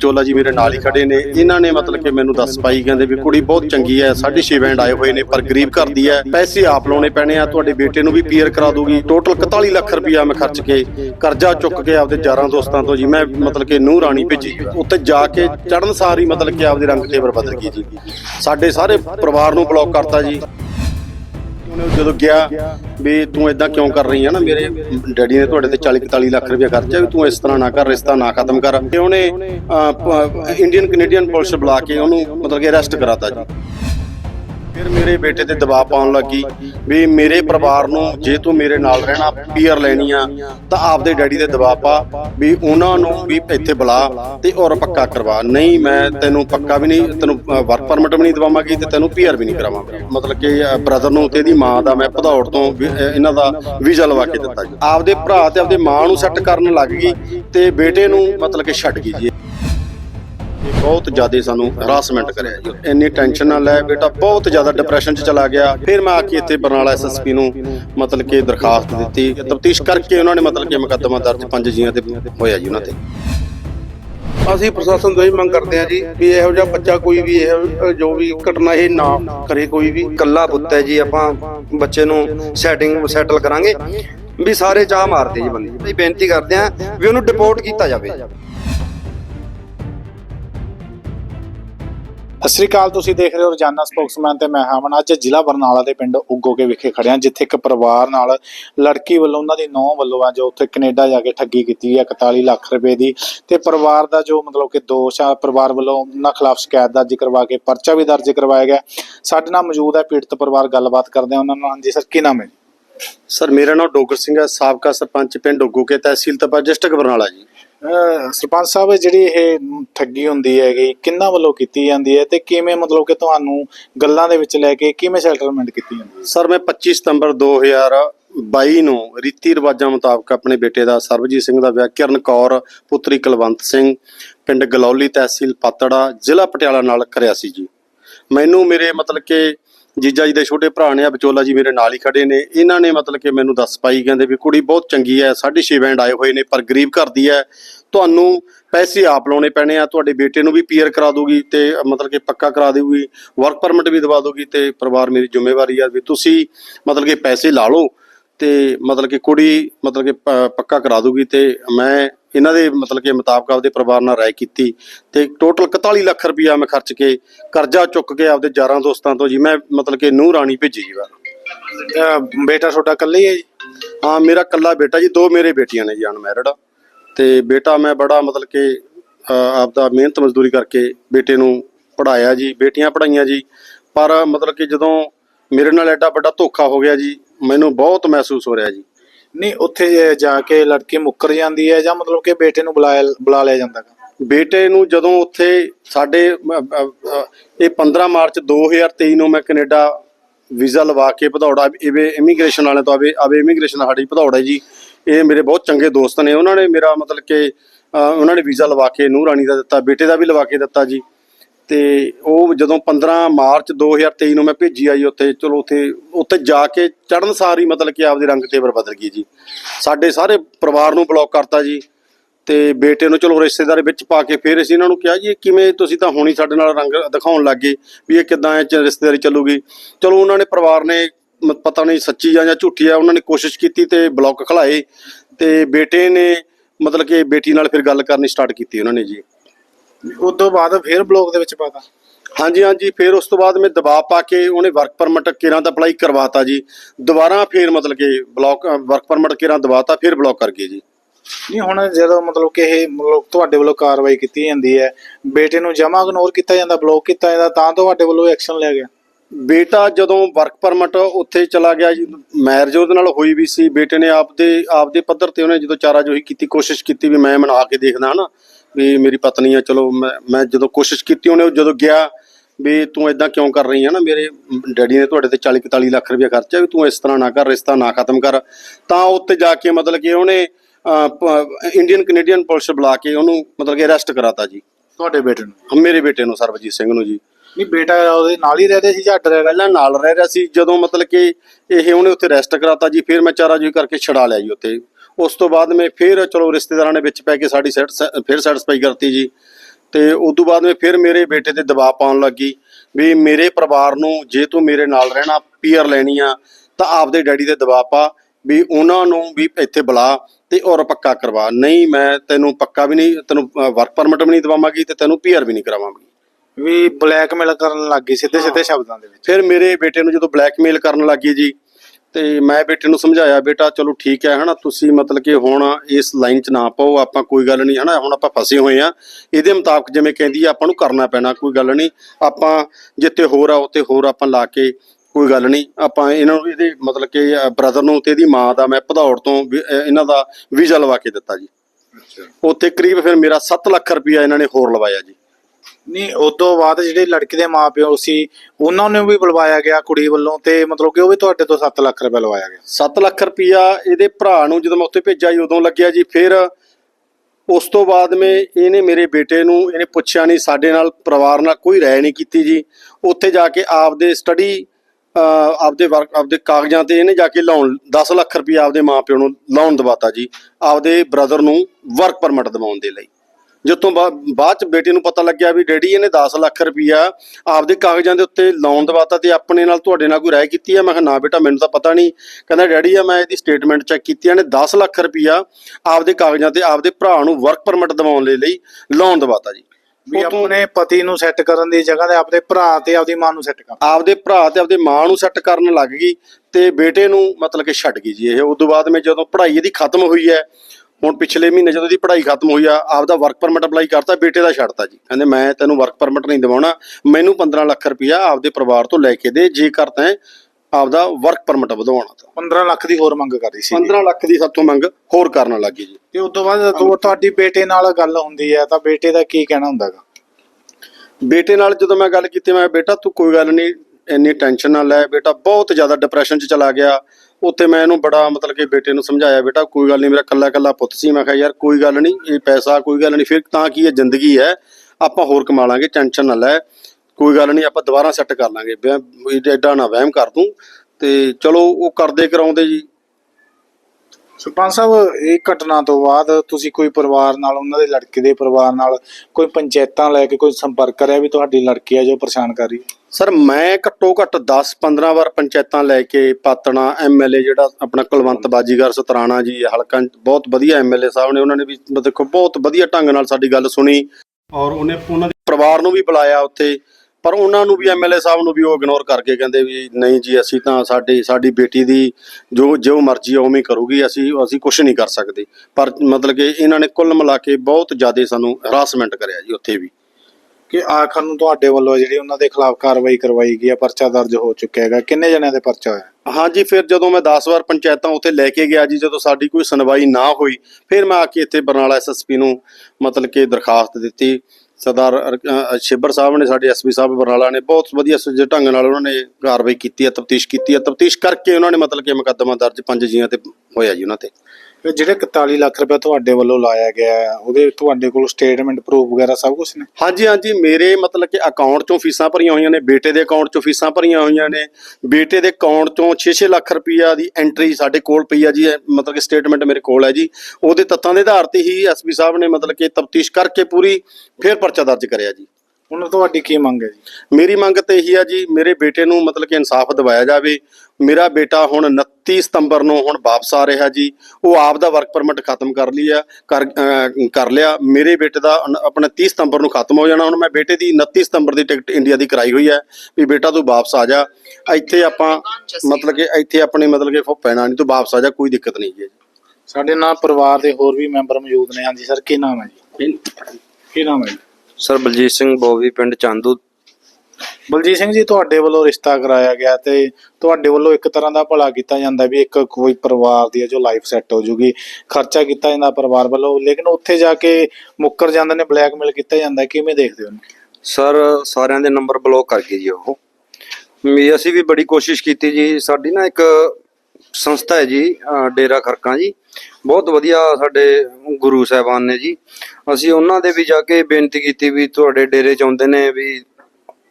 ਚੋਲਾ ਜੀ ਮੇਰੇ ਨਾਲ ਹੀ ਖੜੇ ਨੇ। ਇਹਨਾਂ ਨੇ ਮਤਲਬ ਕਿ ਮੈਨੂੰ ਦੱਸ ਪਾਈ, ਕਹਿੰਦੇ ਵੀ ਕੁੜੀ ਬਹੁਤ ਚੰਗੀ ਹੈ ਸਾਢੇ ਛੇ ਬੈਂਡ ਆਏ ਹੋਏ ਨੇ, ਪਰ ਗਰੀਬ ਘਰ ਦੀ ਹੈ। ਪੈਸੇ ਆਪ ਲਾਉਣੇ ਪੈਣੇ ਆ, ਤੁਹਾਡੇ ਬੇਟੇ ਨੂੰ ਵੀ ਪੀਅਰ ਕਰਾ ਦੂਗੀ ਟੋਟਲ 41 ਲੱਖ ਰੁਪਇਆ ਮੈਂ ਖਰਚ ਕੇ ਕਰਜ਼ਾ ਚੁੱਕ ਕੇ ਆਪਦੇ ਯਾਰਾਂ ਦੋਸਤਾਂ ਤੋਂ ਜੀ, ਮੈਂ ਮਤਲਬ ਕਿ ਨੂੰਹ ਰਾਣੀ ਭੇਜੀ। ਉੱਤੇ ਜਾ ਕੇ ਚੜਨ ਸਾਰੀ ਮਤਲਬ ਕਿ ਆਪਦੇ ਰੰਗ ਤੇਵਰ ਬਦਲ ਗਈ ਜੀ। ਸਾਡੇ ਸਾਰੇ ਪਰਿਵਾਰ ਨੂੰ ਬਲੌਕ ਕਰਤਾ ਜੀ। ਉਹਨੇ ਜਦੋਂ ਗਿਆ ਵੀ ਤੂੰ ਇਦਾਂ ਕਿਉਂ ਕਰ ਰਹੀ ਆ ਨਾ, ਮੇਰੇ ਡੈਡੀ ਨੇ ਤੁਹਾਡੇ ਤੇ 40 41 ਲੱਖ ਰੁਪਏ ਖਰਚਿਆ ਵੀ ਤੂੰ ਇਸ ਤਰ੍ਹਾਂ ਨਾ ਕਰ, ਰਿਸ਼ਤਾ ਨਾ ਖਤਮ ਕਰ। ਤੇ ਉਹਨੇ ਇੰਡੀਅਨ ਕੈਨੇਡੀਅਨ ਪੁਲਿਸ ਬੁਲਾ ਕੇ ਉਹਨੂੰ ਮਤਲਬ ਕਿ ਅਰੈਸਟ ਕਰਾਤਾ ਜੀ। ਫਿਰ ਮੇਰੇ ਬੇਟੇ ਤੇ ਦਬਾਅ ਪਾਉਣ ਲੱਗੀ ਵੀ ਮੇਰੇ ਪਰਿਵਾਰ ਨੂੰ ਜੇ ਤੂੰ ਮੇਰੇ ਨਾਲ ਰਹਿਣਾ ਪੀਆਰ ਲੈਣੀ ਆ, ਤਾਂ ਆਪਦੇ ਡੈਡੀ ਤੇ ਦਬਾਅ ਪਾ ਵੀ ਉਹਨਾਂ ਨੂੰ ਵੀ ਇੱਥੇ ਬੁਲਾ ਤੇ ਔਰ ਪੱਕਾ ਕਰਵਾ। ਨਹੀਂ, ਮੈਂ ਤੈਨੂੰ ਪੱਕਾ ਵੀ ਨਹੀਂ, ਤੈਨੂੰ ਵਰਕ ਪਰਮਿਟ ਵੀ ਨਹੀਂ ਦਵਾਵਾਂਗੀ ਤੇ ਤੈਨੂੰ ਪੀਆਰ ਵੀ ਨਹੀਂ ਕਰਾਵਾਂਗਾ। ਮਤਲਬ ਕਿ ਬ੍ਰਦਰ ਨੂੰ ਤੇ ਇਹਦੀ ਮਾਂ ਦਾ ਮੈਂ ਭਦੌੜ ਤੋਂ ਇਹਨਾਂ ਦਾ ਵੀਜ਼ਾ ਲਵਾ ਕੇ ਦਿੱਤਾ ਆਪਦੇ ਭਰਾ ਤੇ ਆਪਦੇ ਮਾਂ ਨੂੰ ਸੈੱਟ ਕਰਨ ਲੱਗ ਗਈ ਤੇ ਬੇਟੇ ਨੂੰ ਮਤਲਬ ਕਿ ਛੱਡ ਗਈ ਜੀ। ਬਹੁਤ ਜ਼ਿਆਦਾ ਸਾਨੂੰ ਹਰਾਸਮੈਂਟ ਕਰਿਆ ਜੀ। ਇੰਨੀ ਟੈਨਸ਼ਨ ਨਾ ਲੈ ਬੇਟਾ, ਬਹੁਤ ਜ਼ਿਆਦਾ ਡਿਪਰੈਸ਼ਨ 'ਚ ਚਲਾ ਗਿਆ। ਫਿਰ ਮੈਂ ਆ ਕੇ ਇੱਥੇ ਬਰਨਾਲਾ ਐਸਐਸਪੀ ਨੂੰ ਮਤਲਬ ਕਿ ਦਰਖਾਸਤ ਦਿੱਤੀ। ਤਫਤੀਸ਼ ਕਰਕੇ ਉਹਨਾਂ ਨੇ ਮਤਲਬ ਕਿ ਮੁਕੱਦਮਾ ਦਰਜ ਪੰਜ ਜੀਆਂ ਤੇ ਹੋਇਆ ਜੀ ਉਹਨਾਂ ਤੇ। ਅਸੀਂ ਪ੍ਰਸ਼ਾਸਨ ਤੋਂ ਇਹ ਮੰਗ ਕਰਦੇ ਹਾਂ ਜੀ ਵੀ ਇਹੋ ਜਿਹਾ ਬੱਚਾ ਕੋਈ ਵੀ, ਇਹ, ਜੋ ਵੀ ਘਟਨਾ ਇਹ ਨਾ ਕਰੇ ਕੋਈ ਵੀ ਕੱਲਾ ਪੁੱਤ ਹੈ ਜੀ, ਆਪਾਂ ਬੱਚੇ ਨੂੰ ਸੈਟਿੰਗ ਸੈਟਲ ਕਰਾਂਗੇ। ਵੀ ਸਾਰੇ ਚਾਹ ਮਾਰਦੇ ਜੀ ਬੰਦੇ। ਬੇਨਤੀ ਕਰਦੇ ਆ ਵੀ ਉਹਨੂੰ ਡਿਪੋਰਟ ਕੀਤਾ ਜਾਵੇ। ਸਤਿ ਸ਼੍ਰੀ ਅਕਾਲ ਤੁਸੀਂ ਦੇਖ ਰਹੇ ਹੋ ਰੋਜ਼ਾਨਾ ਸਪੋਕਸਮੈਨ ਤੇ ਮੈਂ ਹਾਮਨ ਅੱਜ ਜ਼ਿਲ੍ਹਾ ਬਰਨਾਲਾ ਦੇ ਪਿੰਡ ਉਗੋਕੇ ਵਿਖੇ ਖੜਿਆ ਜਿੱਥੇ ਇੱਕ ਪਰਿਵਾਰ ਨਾਲ ਲੜਕੀ ਵੱਲੋਂ ਉਹਨਾਂ ਦੀ ਨੌਂ ਵੱਲੋਂ ਆ ਜੋ ਉੱਥੇ ਕੈਨੇਡਾ ਜਾ ਕੇ ਠੱਗੀ ਕੀਤੀ ਹੈ 41 ਲੱਖ ਰੁਪਏ ਦੀ। ਤੇ ਪਰਿਵਾਰ ਦਾ ਜੋ ਮਤਲਬ ਕਿ ਦੋਸ਼ ਆ ਪਰਿਵਾਰ ਵੱਲੋਂ ਉਹਨਾਂ ਖਿਲਾਫ ਸ਼ਿਕਾਇਤ ਦਰਜ ਕਰਵਾ ਕੇ ਪਰਚਾ ਵੀ ਦਰਜ ਕਰਵਾਇਆ ਗਿਆ। ਸਾਡੇ ਨਾਲ ਮੌਜੂਦ ਹੈ ਪੀੜਤ ਪਰਿਵਾਰ ਗੱਲਬਾਤ ਕਰਦੇ ਆ ਉਹਨਾਂ ਨਾਲ। ਹਾਂਜੀ ਸਰ ਕੀ ਨਾਮ ਹੈ ਸਰ ਮੇਰਾ ਨਾਮ ਡੋਗਰ ਸਿੰਘ ਹੈ ਸਾਬਕਾ ਸਰਪੰਚ ਪਿੰਡ ਉੱਗੂ ਕੇ ਤਹਿਸੀਲ ਤਪਾ ਡਿਸਟ੍ਰਿਕਟ ਬਰਨਾਲਾ ਜੀ। ਸਰਪੰਚ ਸਾਹਿਬ ਜਿਹੜੀ ਇਹ ਠੱਗੀ ਹੁੰਦੀ ਹੈਗੀ, ਕਿੰਨਾ ਵੱਲੋਂ ਕੀਤੀ ਜਾਂਦੀ ਹੈ ਤੇ ਕਿਵੇਂ ਮਤਲਬ ਕਿ ਤੁਹਾਨੂੰ ਗੱਲਾਂ ਦੇ ਵਿੱਚ ਲੈ ਕੇ ਕਿਵੇਂ ਸੈਟਲਮੈਂਟ ਕੀਤੀ ਜਾਂਦੀ ਹੈ? ਸਰ, ਮੈਂ 25 ਸਤੰਬਰ 2022 ਨੂੰ ਰੀਤੀ ਰਿਵਾਜਾਂ ਮੁਤਾਬਕ ਆਪਣੇ ਬੇਟੇ ਦਾ ਸਰਬਜੀਤ ਸਿੰਘ ਦਾ ਵਿਆਹ ਕਿਰਨ ਕੌਰ, ਪੁੱਤਰੀ ਕੁਲਵੰਤ ਸਿੰਘ, ਪਿੰਡ ਗਲੌਲੀ ਤਹਿਸੀਲ ਪਾਤੜਾ, ਜ਼ਿਲ੍ਹਾ ਪਟਿਆਲਾ ਨਾਲ ਕਰਿਆ ਸੀ ਜੀ। ਮੈਨੂੰ ਮੇਰੇ ਮਤਲਬ ਕਿ ਜੀਜਾ ਜੀ ਦੇ ਛੋਟੇ ਭਰਾ ਨੇ ਆ, ਵਿਚੋਲਾ ਜੀ ਮੇਰੇ ਨਾਲ ਹੀ ਖੜੇ ਨੇ। ਇਹਨਾਂ ਨੇ ਮਤਲਬ ਕਿ ਮੈਨੂੰ ਦੱਸ ਪਾਈ, ਕਹਿੰਦੇ ਵੀ ਕੁੜੀ ਬਹੁਤ ਚੰਗੀ ਹੈ, ਸਾਢੇ ਛੇ ਬੈਂਡ ਆਏ ਹੋਏ ਨੇ, ਪਰ ਗਰੀਬ ਘਰ ਦੀ ਹੈ। ਤੁਹਾਨੂੰ ਪੈਸੇ ਆਪ ਲਾਉਣੇ ਪੈਣੇ ਆ, ਤੁਹਾਡੇ ਬੇਟੇ ਨੂੰ ਵੀ ਪੀਅਰ ਕਰਾ ਦੂਗੀ ਤੇ, ਮਤਲਬ ਕਿ ਪੱਕਾ ਕਰਾ ਦੇਊਗੀ ਵਰਕ ਪਰਮਿਟ ਵੀ ਦਵਾ ਦੂਗੀ ਤੇ ਪਰਿਵਾਰ ਮੇਰੀ ਜ਼ਿੰਮੇਵਾਰੀ ਆ ਵੀ ਤੁਸੀਂ ਮਤਲਬ ਕਿ ਪੈਸੇ ਲਾ ਲਓ ਤੇ ਮਤਲਬ ਕਿ ਕੁੜੀ ਮਤਲਬ ਕਿ ਪੱਕਾ ਕਰਾ ਦੂਗੀ ਤੇ ਮੈਂ ਇਹਨਾਂ ਦੇ ਮਤਲਬ ਕਿ ਮੁਤਾਬਕ ਆਪਦੇ ਪਰਿਵਾਰ ਨਾਲ ਰਾਏ ਕੀਤੀ ਤੇ ਟੋਟਲ 41 ਲੱਖ ਰੁਪਇਆ ਮੈਂ ਖਰਚ ਕੇ ਕਰਜ਼ਾ ਚੁੱਕ ਕੇ ਆਪਦੇ ਯਾਰਾਂ ਦੋਸਤਾਂ ਤੋਂ ਜੀ, ਮੈਂ ਮਤਲਬ ਕਿ ਨੂੰਹ ਰਾਣੀ ਭੇਜੀ ਜੀ ਵਾਰ ਬੇਟਾ ਛੋਟਾ ਇਕੱਲਾ ਹੀ ਹੈ ਜੀ? ਹਾਂ, ਮੇਰਾ ਇਕੱਲਾ ਬੇਟਾ ਜੀ, ਦੋ ਮੇਰੇ ਬੇਟੀਆਂ ਨੇ ਜੀ ਅਨਮੈਰਿਡ ਤੇ ਬੇਟਾ ਮੈਂ ਬੜਾ ਮਤਲਬ ਕਿ ਅ, ਆਪਦਾ ਮਿਹਨਤ ਮਜ਼ਦੂਰੀ ਕਰਕੇ ਬੇਟੇ ਨੂੰ ਪੜਾਇਆ ਜੀ ਬੇਟੀਆਂ ਪੜਾਈਆਂ ਜੀ। ਪਰ ਮਤਲਬ ਕਿ ਜਦੋਂ ਮੇਰੇ ਨਾਲ ਐਡਾ ਵੱਡਾ ਧੋਖਾ ਹੋ ਗਿਆ ਜੀ ਮੈਨੂੰ ਬਹੁਤ ਮਹਿਸੂਸ ਹੋ ਰਿਹਾ ਜੀ। ਨਹੀਂ ਉੱਥੇ ਜੇ ਕੇ ਲੜਕੀ ਮੁੱਕਰ ਜਾਂਦੀ ਹੈ ਜਾਂ ਮਤਲਬ ਕਿ ਬੇਟੇ ਨੂੰ ਬੁਲਾਇਆ ਬੁਲਾ ਲਿਆ ਜਾਂਦਾ ਗਾ? ਬੇਟੇ ਨੂੰ ਜਦੋਂ ਉੱਥੇ ਸਾਡੇ ਇਹ 15 ਮਾਰਚ 2023 ਨੂੰ ਮੈਂ ਕੈਨੇਡਾ ਵੀਜ਼ਾ ਲਵਾ ਕੇ ਭਦੌੜਾ ਇਵੇ ਇਮੀਗ੍ਰੇਸ਼ਨ ਵਾਲਿਆਂ ਤੋਂ ਆਵੇ ਆਵੇ ਇਮੀਗ੍ਰੇਸ਼ਨ ਸਾਡੀ ਭਦੌੜਾ ਜੀ। ਇਹ ਮੇਰੇ ਬਹੁਤ ਚੰਗੇ ਦੋਸਤ ਨੇ, ਉਹਨਾਂ ਨੇ ਮੇਰਾ ਮਤਲਬ ਕਿ ਉਹਨਾਂ ਨੇ ਵੀਜ਼ਾ ਲਵਾ ਕੇ ਨੂੰਹ ਰਾਣੀ ਦਾ ਦਿੱਤਾ, ਬੇਟੇ ਦਾ ਵੀ ਲਵਾ ਕੇ ਦਿੱਤਾ ਜੀ। ਤੇ ਉਹ ਜਦੋਂ 15 ਮਾਰਚ 2023 ਨੂੰ ਮੈਂ ਭੇਜੀ ਆਈ ਉੱਥੇ, ਚਲੋ ਉੱਥੇ ਉੱਥੇ ਜਾ ਕੇ ਚੜਨ ਸਾਰੀ ਮਤਲਬ ਕਿ ਆਪਦੇ ਰੰਗ ਤੇਵਰ ਬਦਲ ਗਈ ਜੀ। ਸਾਡੇ ਸਾਰੇ ਪਰਿਵਾਰ ਨੂੰ ਬਲੌਕ ਕਰਤਾ ਜੀ, ਤੇ ਬੇਟੇ ਨੂੰ ਚਲੋ ਰਿਸ਼ਤੇਦਾਰ ਵਿੱਚ ਪਾ ਕੇ ਫਿਰ ਅਸੀਂ ਇਹਨਾਂ ਨੂੰ ਕਿਹਾ ਜੀ ਕਿਵੇਂ ਤੁਸੀਂ ਤਾਂ ਹੁਣੀ ਸਾਡੇ ਨਾਲ ਰੰਗ ਦਿਖਾਉਣ ਲੱਗ ਗਏ ਵੀ ਇਹ ਕਿਦਾਂ ਇਹ 'ਚ ਰਿਸ਼ਤੇਦਾਰੀ ਚੱਲੂਗੀ। ਚਲੋ ਉਹਨਾਂ ਨੇ ਪਰਿਵਾਰ ਨੇ ਮ- ਪਤਾ ਨਹੀਂ ਸੱਚੀ ਆ ਜਾਂ ਝੂਠੀ ਆ ਉਹਨਾਂ ਨੇ ਕੋਸ਼ਿਸ਼ ਕੀਤੀ ਤੇ ਬਲੌਕ ਖਲਾਏ ਤੇ ਬੇਟੇ ਨੇ ਮਤਲਬ ਕਿ ਬੇਟੀ ਨਾਲ ਫਿਰ ਗੱਲ ਕਰਨੀ ਸਟਾਰਟ ਕੀਤੀ ਉਹਨਾਂ ਨੇ ਜੀ। ਉਸ ਤੋਂ ਬਾਅਦ ਫਿਰ ਬਲੌਗ ਦੇ ਵਿੱਚ ਪਾਤਾ ਹਾਂਜੀ ਹਾਂਜੀ ਫਿਰ ਉਸ ਤੋਂ ਬਾਅਦ ਮੈਂ ਦਬਾਅ ਪਾ ਕੇ ਉਹਨੇ ਵਰਕ ਪਰਮਿਟ ਕਿਰਾਂ ਦਾ ਅਪਲਾਈ ਕਰਵਾਤਾ ਜੀ। ਦੁਬਾਰਾ ਫਿਰ ਮਤਲਬ ਕਿ ਬਲੌਕ ਵਰਕ ਪਰਮਿਟ ਕਿਰਾਂ ਦਵਾਤਾ ਫਿਰ ਬਲੌਕ ਕਰ ਗਏ ਜੀ। ਨਹੀਂ ਹੁਣ ਜਦੋਂ ਮਤਲਬ ਕਿ ਇਹ ਮਤਲਬ ਤੁਹਾਡੇ ਵੱਲੋਂ ਕਾਰਵਾਈ ਕੀਤੀ ਜਾਂਦੀ ਹੈ ਬੇਟੇ ਨੂੰ ਜਮਾ ਇਗਨੋਰ ਕੀਤਾ ਜਾਂਦਾ ਬਲੌਕ ਕੀਤਾ ਜਾਂਦਾ ਤਾਂ ਤੁਹਾਡੇ ਵੱਲੋਂ ਐਕਸ਼ਨ ਲਿਆ ਗਿਆ? ਬੇਟਾ ਜਦੋਂ ਵਰਕ ਪਰਮਿਟ ਉੱਥੇ ਚਲਾ ਗਿਆ ਜੀ ਮੈਰਿਜ ਉਹਦੇ ਨਾਲ ਹੋਈ ਵੀ ਸੀ ਬੇਟੇ ਨੇ ਆਪਦੇ ਆਪਦੇ ਪੱਧਰ ਤੇ ਉਹਨੇ ਜਦੋਂ ਚਾਰਾ ਜੋਈ ਕੀਤੀ ਕੋਸ਼ਿਸ਼ ਕੀਤੀ ਵੀ ਮੈਂ ਮਨਾ ਕੇ ਦੇਖਦਾ ਹਨਾ ਵੀ ਮੇਰੀ ਪਤਨੀ ਆ ਚਲੋ ਮੈਂ ਮੈਂ ਜਦੋਂ ਕੋਸ਼ਿਸ਼ ਕੀਤੀ ਉਹਨੇ ਜਦੋਂ ਗਿਆ ਵੀ ਤੂੰ ਇਦਾਂ ਕਿਉਂ ਕਰ ਰਹੀ ਹੈ ਨਾ ਮੇਰੇ ਡੈਡੀ ਨੇ ਤੁਹਾਡੇ ਤੇ 40 41 ਲੱਖ ਰੁਪਏ ਖਰਚਿਆ ਵੀ ਤੂੰ ਇਸ ਤਰ੍ਹਾਂ ਨਾ ਕਰ ਰਿਸ਼ਤਾ ਨਾ ਖਤਮ ਕਰ। ਤਾਂ ਉੱਤੇ ਜਾ ਕੇ ਮਤਲਬ ਕਿ ਉਹਨੇ ਇੰਡੀਅਨ ਕੈਨੇਡੀਅਨ ਪੁਲਿਸ ਬੁਲਾ ਕੇ ਉਹਨੂੰ ਮਤਲਬ ਕਿ ਅਰੈਸਟ ਕਰਾਤਾ ਜੀ। ਤੁਹਾਡੇ ਬੇਟੇ ਨੂੰ? ਮੇਰੇ ਬੇਟੇ ਨੂੰ ਸਰਬਜੀਤ ਸਿੰਘ ਨੂੰ ਜੀ। ਨਹੀਂ, ਬੇਟਾ ਉਹਦੇ ਨਾਲ ਹੀ ਰਹਿ ਰਿਹਾ ਸੀ ਜਾਂ ਅੱਡ ਰਹਿ ਰਿਹਾ? ਪਹਿਲਾਂ ਨਾਲ ਰਹਿ ਰਿਹਾ ਸੀ, ਜਦੋਂ ਮਤਲਬ ਕਿ ਇਹ ਉਹਨੇ ਉੱਥੇ ਰੈਸਟ ਕਰਾਤਾ ਜੀ, ਫਿਰ ਮੈਂ ਚਾਰਾ ਜੀ ਕਰਕੇ ਛਡਾ ਲਿਆ ਜੀ ਉੱਥੇ। ਉਸ ਤੋਂ ਬਾਅਦ ਮੈਂ ਫਿਰ ਚਲੋ ਰਿਸ਼ਤੇਦਾਰਾਂ ਨੇ ਵਿੱਚ ਪੈ ਕੇ ਸਾਡੀ ਸੈਟ ਫਿਰ ਸੈਟੀਸਫਾਈ ਕਰਤੀ ਜੀ। ਤੇ ਉਸ ਤੋਂ ਬਾਅਦ ਮੈਂ ਫਿਰ ਮੇਰੇ ਬੇਟੇ ਤੇ ਦਬਾਅ ਪਾਉਣ ਲੱਗੀ ਵੀ ਮੇਰੇ ਪਰਿਵਾਰ ਨੂੰ ਜੇ ਤੂੰ ਮੇਰੇ ਨਾਲ ਰਹਿਣਾ ਪੀਅਰ ਲੈਣੀ ਆ, ਤਾਂ ਆਪਦੇ ਡੈਡੀ ਤੇ ਦਬਾਅ ਪਾ ਵੀ ਉਹਨਾਂ ਨੂੰ ਵੀ ਇੱਥੇ ਬੁਲਾ ਤੇ ਔਰ ਪੱਕਾ ਕਰਵਾ। ਨਹੀਂ, ਮੈਂ ਤੈਨੂੰ ਪੱਕਾ ਵੀ ਨਹੀਂ, ਤੈਨੂੰ ਵਰਕ ਪਰਮਿਟ ਵੀ ਨਹੀਂ ਦਵਾਵਾਂਗੀ ਤੇ ਤੈਨੂੰ ਪੀਆਰ ਵੀ ਨਹੀਂ ਕਰਾਵਾਂਗੀ। ਵੀ ਬਲੈਕਮੇਲ ਕਰਨ ਲੱਗ ਗਏ ਸਿੱਧੇ ਸਿੱਧੇ ਸ਼ਬਦਾਂ ਦੇ ਵਿੱਚ। ਫਿਰ ਮੇਰੇ ਬੇਟੇ ਨੂੰ ਜਦੋਂ ਬਲੈਕਮੇਲ ਕਰਨ ਲੱਗੀ ਜੀ ਤੇ ਮੈਂ ਬੇਟੇ ਨੂੰ ਸਮਝਾਇਆ ਬੇਟਾ ਚਲੋ ਠੀਕ ਹੈ ਹਨਾ ਤੁਸੀਂ ਮਤਲਬ ਕਿ ਹੁਣ ਇਸ ਲਾਈਨ 'ਚ ਨਾ ਪਾਓ ਆਪਾਂ ਕੋਈ ਗੱਲ ਨਹੀਂ ਹਨਾ ਹੁਣ ਆਪਾਂ ਫਸੇ ਹੋਏ ਆ ਇਹਦੇ ਮੁਤਾਬਕ ਜਿਵੇਂ ਕਹਿੰਦੀ ਆ ਆਪਾਂ ਨੂੰ ਕਰਨਾ ਪੈਣਾ ਕੋਈ ਗੱਲ ਨਹੀਂ। ਆਪਾਂ ਜਿੱਥੇ ਹੋਰ ਆ ਉੱਥੇ ਹੋਰ ਆਪਾਂ ਲਾ ਕੇ ਕੋਈ ਗੱਲ ਨਹੀਂ। ਆਪਾਂ ਇਹਨਾਂ ਨੂੰ ਇਹਦੇ ਮਤਲਬ ਕਿ ਬ੍ਰਦਰ ਨੂੰ ਤੇ ਇਹਦੀ ਮਾਂ ਦਾ ਮੈਂ ਭਦੌੜ ਤੋਂ ਇਹਨਾਂ ਦਾ ਵੀਜ਼ਾ ਲਵਾ ਕੇ ਦਿੱਤਾ ਜੀ। ਉੱਥੇ ਕਰੀਬ ਫਿਰ ਮੇਰਾ 7 ਲੱਖ ਰੁਪਇਆ ਇਹਨਾਂ ਨੇ ਹੋਰ ਲਵਾਇਆ ਜੀ। ਨਹੀਂ ਉਸ ਤੋਂ ਬਾਅਦ ਜਿਹੜੇ ਲੜਕੇ ਦੇ ਮਾਪਿਓ ਸੀ, ਉਹਨਾਂ ਨੂੰ ਵੀ ਬੁਲਵਾਇਆ ਗਿਆ ਕੁੜੀ ਵੱਲੋਂ ਤੇ ਮਤਲਬ ਕਿ ਉਹ ਵੀ ਤੁਹਾਡੇ ਤੋਂ 7 ਲੱਖ ਰੁਪਏ ਲਵਾਇਆ ਗਿਆ। 7 ਲੱਖ ਰੁਪਇਆ ਇਹਦੇ ਭਰਾ ਨੂੰ ਜਦੋਂ ਮੈਂ ਉੱਥੇ ਭੇਜਿਆ ਜੀ, ਉਦੋਂ ਲੱਗਿਆ ਜੀ। ਫਿਰ ਉਸ ਤੋਂ ਬਾਅਦ ਮੈਂ ਇਹਨੇ ਮੇਰੇ ਬੇਟੇ ਨੂੰ, ਇਹਨੇ ਪੁੱਛਿਆ ਨਹੀਂ, ਸਾਡੇ ਨਾਲ ਪਰਿਵਾਰ ਨਾਲ ਕੋਈ ਰਾਏ ਨਹੀਂ ਕੀਤੀ ਜੀ। ਉੱਥੇ ਜਾ ਕੇ ਆਪਦੇ ਸਟੱਡੀ ਆਪਦੇ ਵਰਕ ਆਪਦੇ ਕਾਗਜ਼ਾਂ ਤੇ ਇਹਨੇ ਜਾ ਕੇ ਲਾਉਣ 10 ਲੱਖ ਰੁਪਇਆ ਆਪਦੇ ਮਾਪਿਓ ਨੂੰ ਲਾਉਣ ਦਵਾਤਾ ਜੀ, ਆਪਦੇ ਬ੍ਰਦਰ ਨੂੰ ਵਰਕ ਪਰਮਿਟ ਦਿਵਾਉਣ ਦੇ ਲਈ। ਜਦੋਂ ਬਾਅਦ ਚ ਬੇਟੇ ਨੂੰ ਪਤਾ ਲੱਗਿਆ ਵੀ ਡੈਡੀ ਇਹਨੇ 10 ਲੱਖ ਰੁਪਇਆ ਆਪਦੇ ਕਾਗਜ਼ਾਂ ਦੇ ਉੱਤੇ ਲਾਉਣ ਦਵਾਤਾ ਤੇ ਆਪਣੇ ਨਾਲ ਤੁਹਾਡੇ ਨਾਲ ਕੋਈ ਰਾਏ ਕੀਤੀ ਹੈ ਮੈਂ ਕਿਹਾ ਨਾ ਬੇਟਾ ਮੈਨੂੰ ਤਾਂ ਪਤਾ ਨਹੀਂ। ਕਹਿੰਦਾ ਡੈਡੀ ਆ ਮੈਂ ਇਹਦੀ ਸਟੇਟਮੈਂਟ ਚੈੱਕ ਕੀਤੀ ਇਹਨੇ 10 ਲੱਖ ਰੁਪਇਆ ਆਪਦੇ ਕਾਗਜ਼ਾਂ ਤੇ ਆਪਦੇ ਭਰਾ ਨੂੰ ਵਰਕ ਪਰਮਿਟ ਦਿਵਾਉਣ ਦੇ ਲਈ ਲਾਉਣ ਦਵਾਤਾ ਜੀ। ਵੀ ਆਪਣੇ ਪਤੀ ਨੂੰ ਸੈੱਟ ਕਰਨ ਦੀ ਜਗ੍ਹਾ ਤੇ ਆਪਣੇ ਭਰਾ ਤੇ ਆਪਦੀ ਮਾਂ ਨੂੰ ਸੈੱਟ ਕਰ। ਆਪਦੇ ਭਰਾ ਤੇ ਆਪਦੇ ਮਾਂ ਨੂੰ ਸੈੱਟ ਕਰਨ ਲੱਗ ਗਈ ਤੇ ਬੇਟੇ ਨੂੰ ਮਤਲਬ ਕਿ ਛੱਡ ਗਈ ਜੀ ਇਹ। ਉਸ ਤੋਂ ਬਾਅਦ ਮੈਂ ਜਦੋਂ ਪੜ੍ਹਾਈ ਇਹਦੀ ਖਤਮ ਹੋਈ ਹੈ ਹੁਣ ਪਿਛਲੇ ਮਹੀਨੇ ਜਦੋਂ ਇਹਦੀ ਪੜ੍ਹਾਈ ਖਤਮ ਹੋਈ ਆ ਆਪਦਾ ਵਰਕ ਪਰਮਿਟ ਅਪਲਾਈ ਕਰਤਾ ਬੇਟੇ ਦਾ ਛੱਡਤਾ ਜੀ। ਕਹਿੰਦੇ ਮੈਂ ਤੈਨੂੰ ਵਰਕ ਪਰਮਿਟ ਨਹੀਂ ਦਿਵਾਉਣਾ ਮੈਨੂੰ 15 ਲੱਖ ਰੁਪਇਆ ਆਪਦੇ ਪਰਿਵਾਰ ਤੋਂ ਲੈ ਕੇ ਦੇ ਜੇ ਕਰਤਾ ਆਪਦਾ ਵਰਕ ਪਰਮਿਟ ਵਧਾਉਣਾ ਤਾਂ। 15 ਲੱਖ ਦੀ ਹੋਰ ਮੰਗ ਕਰ ਰਹੀ ਸੀ 15 ਲੱਖ ਦੀ ਸਾਥੋਂ ਮੰਗ ਹੋਰ ਕਰਨ ਲੱਗੀ ਜੀ। ਤੇ ਉਸ ਤੋਂ ਬਾਅਦ ਜਦੋਂ ਤੁਹਾਡੀ ਬੇਟੇ ਨਾਲ ਗੱਲ ਹੁੰਦੀ ਹੈ ਤਾਂ ਬੇਟੇ ਦਾ ਕੀ ਕਹਿਣਾ ਹੁੰਦਾਗਾ ਬੇਟੇ ਨਾਲ ਜਦੋਂ ਮੈਂ ਗੱਲ ਕੀਤੀ ਮੈਂ ਬੇਟਾ ਤੂੰ ਕੋਈ ਗੱਲ ਨਹੀਂ ਇੰਨੀ ਟੈਨਸ਼ਨ ਨਾ ਲੈ ਬੇਟਾ ਬਹੁਤ ਜ਼ਿਆਦਾ ਡਿਪਰੈਸ਼ਨ 'ਚ ਚਲਾ ਗਿਆ। ਉੱਥੇ ਮੈਂ ਇਹਨੂੰ ਬੜਾ ਮਤਲਬ ਕਿ ਬੇਟੇ ਨੂੰ ਸਮਝਾਇਆ, ਬੇਟਾ, ਕੋਈ ਗੱਲ ਨਹੀਂ, ਮੇਰਾ ਕੱਲਾ ਕੱਲਾ ਪੁੱਤ ਸੀ। ਮੈਂ ਕਿਹਾ, ਯਾਰ, ਕੋਈ ਗੱਲ ਨਹੀਂ, ਇਹ ਪੈਸਾ ਕੋਈ ਗੱਲ ਨਹੀਂ, ਫਿਰ ਤਾਂ ਕੀ ਇਹ ਜ਼ਿੰਦਗੀ ਹੈ? ਆਪਾਂ ਹੋਰ ਕਮਾ ਲਾਂਗੇ, ਟੈਨਸ਼ਨ ਨਾ ਲੈ। ਕੋਈ ਗੱਲ ਨਹੀਂ, ਆਪਾਂ ਦੁਬਾਰਾ ਸੈੱਟ ਕਰ ਲਾਂਗੇ। ਵਹਿਮ- ਇਹ ਐਡਾ ਨਾ ਵਹਿਮ ਕਰ ਤੂੰ ਤੇ ਚਲੋ, ਉਹ ਕਰਦੇ ਕਰਾਉਂਦੇ ਜੀ। ਸਰਪੰਚ ਸਾਹਿਬ ਇਹ ਘਟਨਾ ਤੋਂ ਬਾਅਦ ਤੁਸੀਂ ਕੋਈ ਪਰਿਵਾਰ ਨਾਲ ਉਹਨਾਂ ਦੇ ਲੜਕੇ ਦੇ ਪਰਿਵਾਰ ਨਾਲ ਕੋਈ ਪੰਚਾਇਤਾਂ ਲੈ ਕੇ ਕੋਈ ਸੰਪਰਕ ਕਰਿਆ ਵੀ ਤੁਹਾਡੀ ਲੜਕੀ ਆ ਜੋ ਪਰੇਸ਼ਾਨ ਕਰ ਰਹੀ ਹੈ? ਸਰ ਮੈਂ ਘੱਟੋ ਘੱਟ 10 15 ਵਾਰ ਪੰਚਾਇਤਾਂ ਲੈ ਕੇ ਪਾਤਣਾ ਐਮਐਲਏ ਜਿਹੜਾ ਆਪਣਾ ਕੁਲਵੰਤ ਬਾਜੀਗਰ ਸਤਰਾਣਾ ਜੀ ਹਲਕਾ ਬਹੁਤ ਵਧੀਆ ਐਮਐਲਏ ਸਾਹਿਬ ਨੇ ਉਹਨਾਂ ਨੇ ਵੀ ਦੇਖੋ ਬਹੁਤ ਵਧੀਆ ਢੰਗ ਨਾਲ ਸਾਡੀ ਗੱਲ ਸੁਣੀ। ਔਰ ਉਹਨੇ ਉਹਨਾਂ ਦੇ ਪਰਿਵਾਰ ਨੂੰ ਵੀ ਬੁਲਾਇਆ ਉੱਥੇ। ਪਰ ਉਹਨਾਂ ਨੂੰ ਵੀ ਐਮਐਲਏ ਸਾਹਿਬ ਨੂੰ ਵੀ ਉਹ ਇਗਨੋਰ ਕਰਕੇ ਕਹਿੰਦੇ ਵੀ ਨਹੀਂ ਜੀ ਅਸੀਂ ਤਾਂ ਸਾਡੀ ਸਾਡੀ ਬੇਟੀ ਦੀ ਜੋ ਜੋ ਮਰਜ਼ੀ ਆ ਉਵੇਂ ਹੀ ਕਰੂਗੀ ਅਸੀਂ ਅਸੀਂ ਕੁਝ ਨਹੀਂ ਕਰ ਸਕਦੇ। ਪਰ ਮਤਲਬ ਕਿ ਇਹਨਾਂ ਨੇ ਕੁੱਲ ਮਿਲਾ ਕੇ ਬਹੁਤ ਜ਼ਿਆਦਾ ਸਾਨੂੰ ਹਰਾਸਮੈਂਟ ਕਰਿਆ ਜੀ ਉੱਥੇ ਵੀ। ਕਿ ਆਖਰ ਨੂੰ ਤੁਹਾਡੇ ਵੱਲੋਂ ਜਿਹੜੀ ਉਹਨਾਂ ਦੇ ਖਿਲਾਫ ਕਾਰਵਾਈ ਕਰਵਾਈ ਗਈ ਹੈ ਪਰਚਾ ਦਰਜ ਹੋ ਚੁੱਕਿਆ ਹੈਗਾ ਕਿੰਨੇ ਜਣਿਆਂ ਦੇ ਪਰਚਾ ਹੋਇਆ? ਹਾਂਜੀ ਫਿਰ ਜਦੋਂ ਮੈਂ 10 ਵਾਰ ਪੰਚਾਇਤਾਂ ਉੱਥੇ ਲੈ ਕੇ ਗਿਆ ਜੀ ਜਦੋਂ ਸਾਡੀ ਕੋਈ ਸੁਣਵਾਈ ਨਾ ਹੋਈ ਫਿਰ ਮੈਂ ਆ ਕੇ ਇੱਥੇ ਬਰਨਾਲਾ ਐਸਐਸਪੀ ਨੂੰ ਮਤਲਬ ਕਿ ਦਰਖਾਸਤ ਦਿੱਤੀ। ਸਰਦਾਰ ਅਰ- ਸ਼ਿਬਰ ਸਾਹਿਬ ਨੇ ਸਾਡੇ ਐਸਪੀ ਸਾਹਿਬ ਬਰਨਾਲਾ ਨੇ ਬਹੁਤ ਵਧੀਆ ਸੁਚੱਜੇ ਢੰਗ ਨਾਲ ਉਹਨਾਂ ਨੇ ਕਾਰਵਾਈ ਕੀਤੀ ਹੈ, ਤਫਤੀਸ਼ ਕੀਤੀ ਹੈ। ਤਫਤੀਸ਼ ਕਰਕੇ ਉਹਨਾਂ ਨੇ ਮਤਲਬ ਕਿ ਮੁਕੱਦਮਾ ਦਰਜ ਪੰਜ ਜੀਆਂ ਤੇ ਹੋਇਆ ਜੀ ਉਹਨਾਂ ਤੇ। ਜਿਹੜੇ 41 ਲੱਖ ਰੁਪਏ ਤੁਹਾਡੇ ਵੱਲੋਂ ਲਾਇਆ ਗਿਆ ਹੈ, ਉਹਦੇ ਤੁਹਾਡੇ ਕੋਲ ਸਟੇਟਮੈਂਟ ਪ੍ਰੂਫ ਵਗੈਰਾ ਸਭ ਕੁਝ ਨੇ? ਹਾਂਜੀ ਹਾਂਜੀ ਮੇਰੇ ਮਤਲਬ ਕਿ ਅਕਾਊਂਟ ਚੋਂ ਫੀਸਾਂ ਭਰੀਆਂ ਹੋਈਆਂ ਨੇ ਬੇਟੇ ਦੇ ਅਕਾਊਂਟ ਚੋਂ ਫੀਸਾਂ ਭਰੀਆਂ ਹੋਈਆਂ ਨੇ ਬੇਟੇ ਦੇ ਅਕਾਊਂਟ ਚੋਂ 6-6 ਲੱਖ ਰੁਪਈਆ ਦੀ ਐਂਟਰੀ ਸਾਡੇ ਕੋਲ ਪਈ ਆ ਜੀ ਇਹ ਮਤਲਬ ਕਿ ਸਟੇਟਮੈਂਟ ਮੇਰੇ ਕੋਲ ਹੈ ਜੀ। ਉਹਦੇ ਤੱਤਾਂ ਦੇ ਆਧਾਰ ਤੇ ਹੀ ਐਸਪੀ ਸਾਹਿਬ ਨੇ ਮਤਲਬ ਕਿ ਤਫਤੀਸ਼ ਕਰਕੇ ਪੂਰੀ ਫਿਰ ਪਰਚਾ ਦਰਜ ਕਰਿਆ ਜੀ। ਹੁਣ ਤੁਹਾਡੀ ਕੀ ਮੰਗ ਹੈ ਜੀ? ਮੇਰੀ ਮੰਗ ਤੇ ਇਹੀ ਆ ਜੀ ਮੇਰੇ ਬੇਟੇ ਨੂੰ ਮਤਲਬ ਕਿ ਇਨਸਾਫ ਦਿਵਾਇਆ ਜਾਵੇ। ਮੇਰਾ ਬੇਟਾ ਹੁਣ 29 ਸਤੰਬਰ ਨੂੰ ਹੁਣ ਵਾਪਸ ਆ ਰਿਹਾ ਜੀ। ਉਹ ਆਪ ਦਾ ਵਰਕ ਪਰਮਿਟ ਖਤਮ ਕਰ ਲਿਆ ਕਰ ਅਹ ਕਰ ਲਿਆ। ਮੇਰੇ ਬੇਟੇ ਦਾ ਆਪਣਾ 30 ਸਤੰਬਰ ਨੂੰ ਖਤਮ ਹੋ ਜਾਣਾ। ਹੁਣ ਮੈਂ ਬੇਟੇ ਦੀ 29 ਸਤੰਬਰ ਦੀ ਟਿਕਟ ਇੰਡੀਆ ਦੀ ਕਰਾਈ ਹੋਈ ਹੈ ਵੀ ਬੇਟਾ ਤੂੰ ਵਾਪਸ ਆ ਜਾ। ਇੱਥੇ ਆਪਾਂ ਮਤਲਬ ਕਿ ਇੱਥੇ ਆਪਣੇ ਮਤਲਬ ਕਿ ਪੈਣਾ ਨਹੀਂ ਤੂੰ ਵਾਪਸ ਆ ਜਾ ਕੋਈ ਦਿੱਕਤ ਨਹੀਂ ਜੀ। ਸਾਡੇ ਨਾਲ ਪਰਿਵਾਰ ਦੇ ਹੋਰ ਵੀ ਮੈਂਬਰ ਮੌਜੂਦ ਨੇ। ਹਾਂਜੀ ਸਰ ਕੀ ਨਾਮ ਹੈ ਜੀ? ਕੀ ਨਾਮ ਹੈ ਜੀ? ਸਰ ਬਲਜੀਤ ਸਿੰਘ ਬੋਵੀ ਪਿੰਡ ਚਾਂਦੂ। ਬਲਜੀਤ ਸਿੰਘ ਜੀ ਤੁਹਾਡੇ ਵੱਲੋਂ ਰਿਸ਼ਤਾ ਕਰਾਇਆ ਗਿਆ ਤੇ ਤੁਹਾਡੇ ਵੱਲੋਂ ਇੱਕ ਤਰ੍ਹਾਂ ਦਾ ਭਲਾ ਕੀਤਾ ਜਾਂਦਾ ਵੀ ਇੱਕ ਕੋਈ ਪਰਿਵਾਰ ਦੀ ਹੈ ਜੋ ਲਾਈਫ ਸੈੱਟ ਹੋ ਜੂਗੀ। ਖਰਚਾ ਕੀਤਾ ਜਾਂਦਾ ਪਰਿਵਾਰ ਵੱਲੋਂ ਲੇਕਿਨ ਉੱਥੇ ਜਾ ਕੇ ਮੁੱਕਰ ਜਾਂਦੇ ਨੇ ਬਲੈਕਮੇਲ ਕੀਤਾ ਜਾਂਦਾ ਕਿਵੇਂ ਦੇਖਦੇ ਹੋ? ਸਰ ਸਾਰਿਆਂ ਦੇ ਨੰਬਰ ਬਲੌਕ ਕਰ ਗਏ ਜੀ ਉਹ। ਵੀ ਅਸੀਂ ਵੀ ਬੜੀ ਕੋਸ਼ਿਸ਼ ਕੀਤੀ ਜੀ ਸਾਡੀ ਨਾ ਇੱਕ ਸੰਸਥਾ ਹੈ ਜੀ ਡੇਰਾ ਖਰਕਾਂ ਜੀ। ਬਹੁਤ ਵਧੀਆ ਸਾਡੇ ਗੁਰੂ ਸਾਹਿਬਾਨ ਨੇ ਜੀ। ਅਸੀਂ ਉਹਨਾਂ ਦੇ ਵੀ ਜਾ ਕੇ ਬੇਨਤੀ ਕੀਤੀ ਵੀ ਤੁਹਾਡੇ ਡੇਰੇ ਚ ਆਉਂਦੇ ਨੇ ਵੀ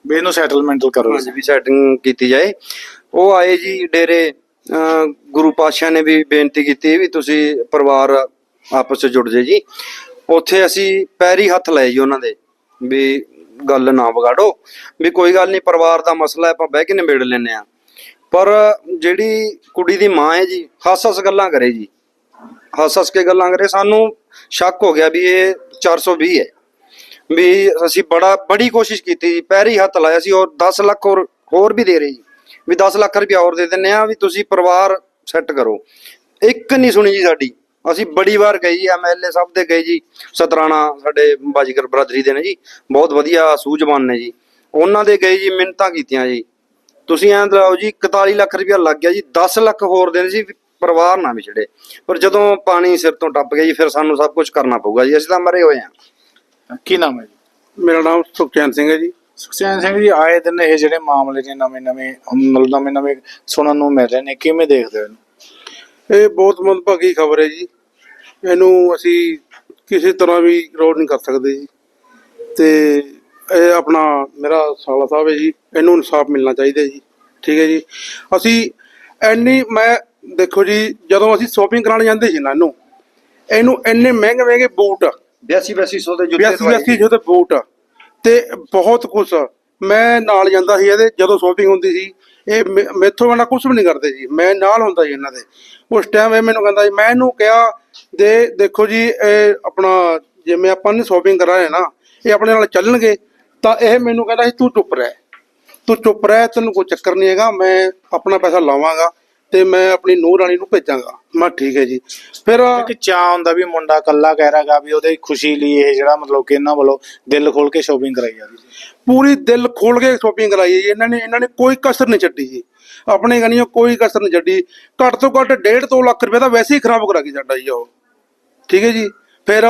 ਵੀ ਇਹਨੂੰ ਸੈਟਲਮੈਂਟ ਕਰੋ। ਵੀ ਸੈਟਿੰਗ ਕੀਤੀ ਜਾਏ। ਉਹ ਆਏ ਜੀ ਡੇਰੇ ਗੁਰੂ ਪਾਤਸ਼ਾਹ ਨੇ ਵੀ ਬੇਨਤੀ ਕੀਤੀ ਵੀ ਤੁਸੀਂ ਪਰਿਵਾਰ ਆਪਸ ਵਿੱਚ ਜੁੜ ਜੇ ਜੀ। ਉੱਥੇ ਅਸੀਂ ਪੈਰੀ ਹੱਥ ਲਏ ਜੀ ਉਹਨਾਂ ਦੇ ਵੀ ਗੱਲ ਨਾ ਵਿਗਾੜੋ। ਵੀ ਕੋਈ ਗੱਲ ਨਹੀਂ ਪਰਿਵਾਰ ਦਾ ਮਸਲਾ ਹੈ ਆਪਾਂ ਬਹਿ ਕੇ ਨਿਬੇੜ ਲੈਨੇ ਆ ਪਰ ਜਿਹੜੀ ਕੁੜੀ ਦੀ ਮਾਂ ਹੈ ਜੀ ਹੱਸ-ਹੱਸ ਗੱਲਾਂ ਕਰੇ ਜੀ। ਹੱਸ-ਹੱਸ ਕੇ ਗੱਲਾਂ ਕਰੇ। ਸਾਨੂੰ ਸ਼ੱਕ ਹੋ ਗਿਆ ਵੀ ਇਹ 420 ਹੈ। ਵੀ ਅਸੀਂ ਬੜਾ, ਬੜੀ ਕੋਸ਼ਿਸ਼ ਕੀਤੀ ਜੀ। ਪੈਰੀ ਹੱਥ ਲਾਇਆ ਸੀ ਔਰ 10 ਲੱਖ ਹੋਰ ਹੋਰ ਵੀ ਦੇ ਰਹੇ ਜੀ। ਵੀ 10 ਲੱਖ ਰੁਪਇਆ ਹੋਰ ਦੇ ਦਿੰਨੇ ਆ ਵੀ ਤੁਸੀਂ ਪਰਿਵਾਰ ਸੈੱਟ ਕਰੋ। ਇੱਕ ਨਹੀਂ ਸੁਣੀ ਜੀ ਸਾਡੀ। ਅਸੀਂ ਬੜੀ ਵਾਰ ਗਏ ਜੀ ਐਮਐਲਏ ਸਾਹਿਬ ਦੇ ਗਏ ਜੀ। ਸਤਰਾਣਾ ਸਾਡੇ ਬਾਜੀਗਰ ਬਰਾਦਰੀ ਦੇ ਨੇ ਜੀ। ਬਹੁਤ ਵਧੀਆ ਸੂਝਵਾਨ ਨੇ ਜੀ। ਉਹਨਾਂ ਦੇ ਗਏ ਜੀ, ਮਿੰਨਤਾਂ ਕੀਤੀਆਂ ਜੀ। ਤੁਸੀਂ ਐਂ ਲਾਓ ਜੀ 41 ਲੱਖ ਰੁਪਇਆ ਲੱਗ ਗਿਆ ਜੀ 10 ਲੱਖ ਹੋਰ ਦੇਣੇ ਸੀ ਪਰਿਵਾਰ ਨਾ ਵਿਛੜੇ। ਪਰ ਜਦੋਂ ਪਾਣੀ ਸਿਰ ਤੋਂ ਟੱਪ ਗਿਆ ਜੀ ਫਿਰ ਸਾਨੂੰ ਸਭ ਕੁਝ ਕਰਨਾ ਪਊਗਾ ਜੀ ਅਸੀਂ ਤਾਂ ਮਰੇ ਹੋਏ ਆ ਕੀ ਨਾਮ ਹੈ ਜੀ? ਮੇਰਾ ਨਾਮ ਸੁਖਚੈਨ ਸਿੰਘ ਹੈ ਜੀ। ਸੁਖਚੈਨ ਸਿੰਘ ਜੀ ਆਏ ਦਿਨ ਇਹ ਜਿਹੜੇ ਮਾਮਲੇ ਨੇ ਨਵੇਂ ਨਵੇਂ ਮਤਲਬ ਨਵੇਂ ਨਵੇਂ ਸੁਣਨ ਨੂੰ ਮਿਲ ਰਹੇ ਨੇ ਕਿਵੇਂ ਦੇਖਦੇ ਹੋ ਇਹਨੂੰ? ਇਹ ਬਹੁਤ ਮੰਦਭਾਗੀ ਖਬਰ ਹੈ ਜੀ। ਇਹਨੂੰ ਅਸੀਂ ਕਿਸੇ ਤਰ੍ਹਾਂ ਵੀ ਰੋਡ ਨਹੀਂ ਕਰ ਸਕਦੇ ਜੀ। ਤੇ ਇਹ ਆਪਣਾ ਮੇਰਾ ਸਾਲਾ ਸਾਹਿਬ ਹੈ ਜੀ ਇਹਨੂੰ ਇਨਸਾਫ ਮਿਲਣਾ ਚਾਹੀਦਾ ਜੀ ਠੀਕ ਹੈ ਜੀ। ਅਸੀਂ ਐਨੀ ਮੈਂ ਦੇਖੋ ਜੀ ਜਦੋਂ ਅਸੀਂ ਸ਼ਾਪਿੰਗ ਕਰਾਉਣ ਜਾਂਦੇ ਸੀ ਨਾ ਇਹਨੂੰ ਇਹਨੂੰ ਇੰਨੇ ਮਹਿੰਗੇ ਮਹਿੰਗੇ ਬੂਟ 82 8200 ਦੇ ਜੁੱਤੇ ਬਿਆਸੀ ਬਿਆਸੀ ਜਿਹਦੇ ਬੂਟ ਤੇ ਬਹੁਤ ਕੁਛ ਮੈਂ ਨਾਲ ਜਾਂਦਾ ਸੀ ਇਹਦੇ ਜਦੋਂ ਸ਼ੋਪਿੰਗ ਹੁੰਦੀ ਸੀ ਇਹ ਮੈਥੋਂ ਬਿਨਾਂ ਕੁਝ ਵੀ ਨਹੀਂ ਕਰਦੇ ਜੀ ਮੈਂ ਨਾਲ ਹੁੰਦਾ ਸੀ ਇਹਨਾਂ ਦੇ। ਉਸ ਟਾਈਮ ਇਹ ਮੈਨੂੰ ਕਹਿੰਦਾ ਸੀ ਮੈਂ ਇਹਨੂੰ ਕਿਹਾ ਦੇ ਦੇਖੋ ਜੀ ਇਹ ਆਪਣਾ ਜਿਵੇਂ ਆਪਾਂ ਨੇ ਸ਼ੋਪਿੰਗ ਕਰਾਏ ਨਾ ਇਹ ਆਪਣੇ ਨਾਲ ਚੱਲਣਗੇ ਤਾਂ ਇਹ ਮੈਨੂੰ ਕਹਿੰਦਾ ਸੀ ਤੂੰ ਚੁੱਪ ਰਹਿ। ਤੂੰ ਚੁੱਪ ਰਹਿ ਤੈਨੂੰ ਕੋਈ ਚੱਕਰ ਨਹੀਂ ਹੈਗਾ। ਮੈਂ ਆਪਣਾ ਪੈਸਾ ਲਾਵਾਂਗਾ ਤੇ ਮੈਂ ਆਪਣੀ ਨੂੰਹ ਰਾਣੀ ਨੂੰ ਭੇਜਾਂਗਾ। ਮੈਂ ਠੀਕ ਹੈ ਜੀ। ਫਿਰ ਇੱਕ ਚਾਹ ਹੁੰਦਾ ਵੀ ਮੁੰਡਾ ਕੱਲਾ ਕਹਿ ਰਿਹਾਗਾ ਵੀ ਉਹਦੇ ਖੁਸ਼ੀ ਲਈ ਇਹ ਜਿਹੜਾ ਮਤਲਬ ਕਿ ਇਹਨਾਂ ਵੱਲੋਂ ਦਿਲ ਖੋਲ ਕੇ ਸ਼ੋਪਿੰਗ ਕਰਾਈ ਜਾ ਰਹੀ ਹੈ ਪੂਰੀ ਦਿਲ ਖੋਲ ਕੇ ਸ਼ੋਪਿੰਗ ਕਰਾਈ ਜੀ। ਇਹਨਾਂ ਨੇ ਇਹਨਾਂ ਨੇ ਕੋਈ ਕਸਰ ਨਹੀਂ ਛੱਡੀ ਜੀ। ਆਪਣੇ ਗਨੀਓ ਕੋਈ ਕਸਰ ਨਹੀਂ ਛੱਡੀ। ਘੱਟ ਤੋਂ ਘੱਟ 1.5 2 ਲੱਖ ਰੁਪਏ ਦਾ ਵੈਸੇ ਹੀ ਖਰਾਬ ਕਰਾ ਕੇ ਸਾਡਾ ਜੀ ਉਹ। ਠੀਕ ਹੈ ਜੀ। ਫਿਰ